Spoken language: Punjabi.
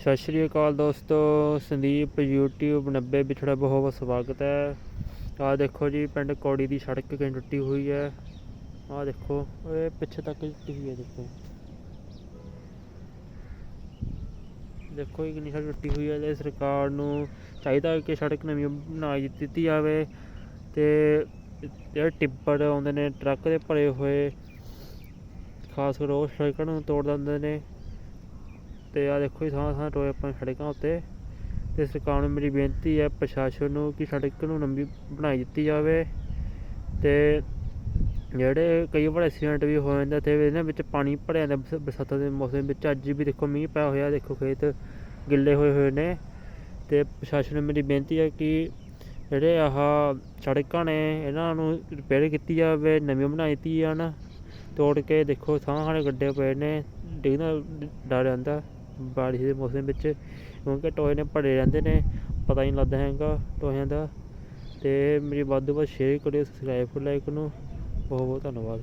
ਸਤਿ ਸ਼੍ਰੀ ਅਕਾਲ ਦੋਸਤੋ, ਸੰਦੀਪ YouTube 90 ਵਿੱਚ ਤੁਹਾਡਾ ਬਹੁਤ ਬਹੁਤ ਸਵਾਗਤ ਹੈ। ਆਹ ਦੇਖੋ ਜੀ, ਪਿੰਡ ਕੌੜੀ ਦੀ ਸੜਕ ਕਿੰਨੀ ਟੁੱਟੀ ਹੋਈ ਹੈ। ਆਹ ਦੇਖੋ, ਇਹ ਪਿੱਛੇ ਤੱਕ ਟੁੱਟੀ ਹੋਈ ਹੈ ਦੇਖੋ। ਦੇਖੋ ਇਹ ਕਿੰਨੀ ਸੜਕ ਟੁੱਟੀ ਹੋਈ ਹੈ ਤੇ ਸਰਕਾਰ ਨੂੰ ਚਾਹੀਦਾ ਕਿ ਸੜਕ ਨਵੀਂ ਬਣਾ ਦਿੱਤੀ ਜਾਵੇ ਤੇ ਜਿਹੜੇ ਟਿੱਪਰ ਆਉਂਦੇ ਨੇ, ਟਰੱਕ ਦੇ ਭਰੇ ਹੋਏ, ਖਾਸ ਕਰ ਉਹ ਸੜਕਾਂ ਨੂੰ ਤੋੜ ਦਿੰਦੇ ਨੇ। ਤੇ ਆ ਦੇਖੋ ਜੀ ਥਾਂ ਥਾਂ ਟੋਏ ਆਪਾਂ ਸੜਕਾਂ ਉੱਤੇ। ਤੇ ਸਰਕਾਰ ਨੂੰ ਮੇਰੀ ਬੇਨਤੀ ਹੈ, ਪ੍ਰਸ਼ਾਸਨ ਨੂੰ ਕਿ ਸੜਕ ਨੂੰ ਲੰਬੀ ਬਣਾਈ ਦਿੱਤੀ ਜਾਵੇ। ਤੇ ਜਿਹੜੇ ਕਈ ਵਾਰ ਐਕਸੀਡੈਂਟ ਵੀ ਹੋ ਜਾਂਦੇ ਤੇ ਇਹਨਾਂ ਵਿੱਚ ਪਾਣੀ ਭਰਿਆ ਜਾਂਦਾ ਬਰਸ- ਬਰਸਾਤਾਂ ਦੇ ਮੌਸਮ ਵਿੱਚ। ਅੱਜ ਵੀ ਦੇਖੋ ਮੀਂਹ ਪਿਆ ਹੋਇਆ, ਦੇਖੋ ਖੇਤ ਗਿੱਲੇ ਹੋਏ ਹੋਏ ਨੇ। ਤੇ ਪ੍ਰਸ਼ਾਸਨ ਨੂੰ ਮੇਰੀ ਬੇਨਤੀ ਹੈ ਕਿ ਜਿਹੜੇ ਆਹ ਸੜਕਾਂ ਨੇ, ਇਹਨਾਂ ਨੂੰ ਰਿਪੇਅਰ ਕੀਤੀ ਜਾਵੇ, ਨਵੀਂ ਬਣਾਈ ਦਿੱਤੀ ਜਾਣ। ਤੋੜ ਕੇ ਦੇਖੋ ਥਾਂ ਥਾਂ ਗੱਡੇ ਪਏ ਨੇ, ਡਿੱਗਣਾ ਡਰ ਜਾਂਦਾ ਬਾਰਿਸ਼ ਦੇ ਮੌਸਮ ਵਿੱਚ, ਕਿਉਂਕਿ ਟੋਏ ਨੇ ਭਰੇ ਰਹਿੰਦੇ ਨੇ, ਪਤਾ ਹੀ ਨਹੀਂ ਲੱਗਦਾ ਹੈਗਾ ਟੋਇਆਂ ਦਾ। ਤੇ ਮੇਰੀ ਵੱਧ ਤੋਂ ਵੱਧ ਸ਼ੇਅਰ ਕਰਿਓ ਸਬਸਕ੍ਰਾਈਬ ਕਰੋ ਲਾਈਕ ਨੂੰ। ਬਹੁਤ ਬਹੁਤ ਧੰਨਵਾਦ।